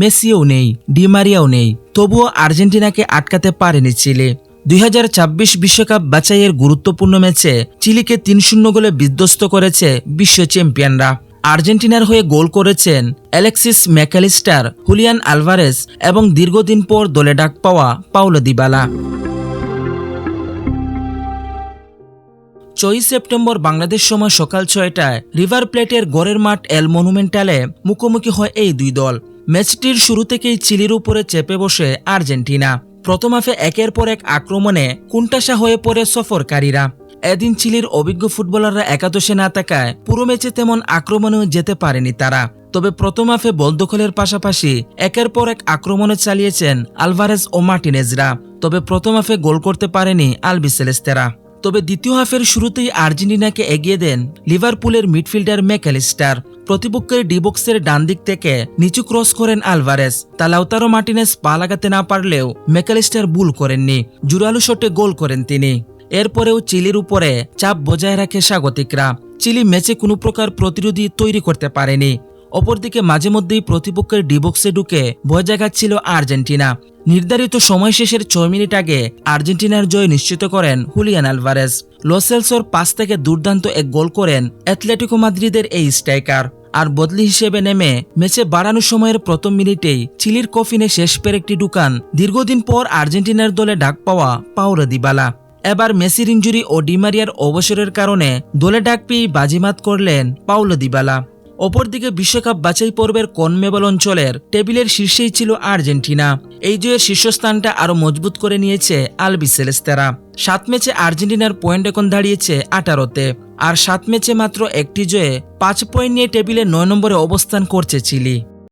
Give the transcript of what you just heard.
মেসিও নেই ডিমারিয়াও নেই। তবুও আর্জেন্টিনাকে আটকাতে পারেনি চিলি। দুই বিশ্বকাপ বাছাইয়ের গুরুত্বপূর্ণ ম্যাচে চিলিকে তিন শূন্য গোলে বিধ্বস্ত করেছে বিশ্ব চ্যাম্পিয়নরা। আর্জেন্টিনার হয়ে গোল করেছেন অ্যালেক্সিস ম্যাকালিস্টার, হুলিয়ান আলভারেস এবং দীর্ঘদিন পর দলে ডাক পাওয়া পাউলো দিবালা। চৌই সেপ্টেম্বর বাংলাদেশ সময় সকাল ছয়টায় রিভার প্লেটের গড়ের মাঠ এল মনুমেন্টালে মুখোমুখি হয় এই দুই দল। ম্যাচটির শুরু থেকেই চিলির উপরে চেপে বসে আর্জেন্টিনা। প্রথম হাফে একের পর এক আক্রমণে কুন্টাসা হয়ে পড়ে সফরকারীরা। এদিন চিলির অভিজ্ঞ ফুটবলাররা একাদশে না থাকায় পুরো ম্যাচে তেমন আক্রমণেও যেতে পারেনি তারা। তবে প্রথম হাফে বল দখলের পাশাপাশি একের পর এক আক্রমণে চালিয়েছেন আলভারেজ ও মার্টিনেজরা। তবে প্রথম হাফে গোল করতে পারেনি আলবিসেলেস্তেরা তবে দ্বিতীয় হাফের শুরুতেই আর্জেন্টিনাকে এগিয়ে দেন লিভারপুলের মিডফিল্ডার ম্যাকালিস্টার প্রতিপক্ষের ডিবক্সের ডান দিক থেকে নিচু ক্রস করেন আলভারেস। তা লাউতারো মার্টিনেস পা লাগাতে না পারলেও ম্যাকালিস্টার ভুল করেননি। জুরালু শটে গোল করেন তিনি। এরপরেও চিলির উপরে চাপ বজায় রাখে স্বাগতিকরা। চিলি ম্যাচে কোনো প্রকার প্রতিরোধী তৈরি করতে পারেনি। অপরদিকে মাঝে মধ্যেই প্রতিপক্ষের ডিবক্সে ঢুকে ভয় জাগাচ্ছিল আর্জেন্টিনা। নির্ধারিত সময় শেষের ছয় মিনিট আগে আর্জেন্টিনার জয় নিশ্চিত করেন হুলিয়ান আলভারেজ লসেলসোর পাস থেকে দুর্দান্ত এক গোল করেন অ্যাথলেটিকো মাদ্রিদের এই স্ট্রাইকার। আর বদলি হিসেবে নেমে ম্যাচে বাড়ানো সময়ের প্রথম মিনিটেই চিলির কফিনে শেষ পেরেকটি ঢুকান দীর্ঘদিন পর আর্জেন্টিনার দলে ডাক পাওয়া পাওরো দিবালা। এবার মেসির ইঞ্জুরি ও ডিমারিয়ার অবসরের কারণে দলে ডাক পেয়ে বাজিমাত করলেন পাউলো দিবালা। অপরদিকে বিশ্বকাপ বাছাই পর্বের কনমেবল অঞ্চলের টেবিলের শীর্ষেই ছিল আর্জেন্টিনা। এই জয়ের শীর্ষস্থানটা আরও মজবুত করে নিয়েছে আলবি সেলেস্তেরা। সাত ম্যাচে আর্জেন্টিনার পয়েন্ট এখন দাঁড়িয়েছে আঠারোতে। আর সাত ম্যাচে মাত্র একটি জয়ে পাঁচ পয়েন্ট নিয়ে টেবিলে নয় নম্বরে অবস্থান করছে চিলি।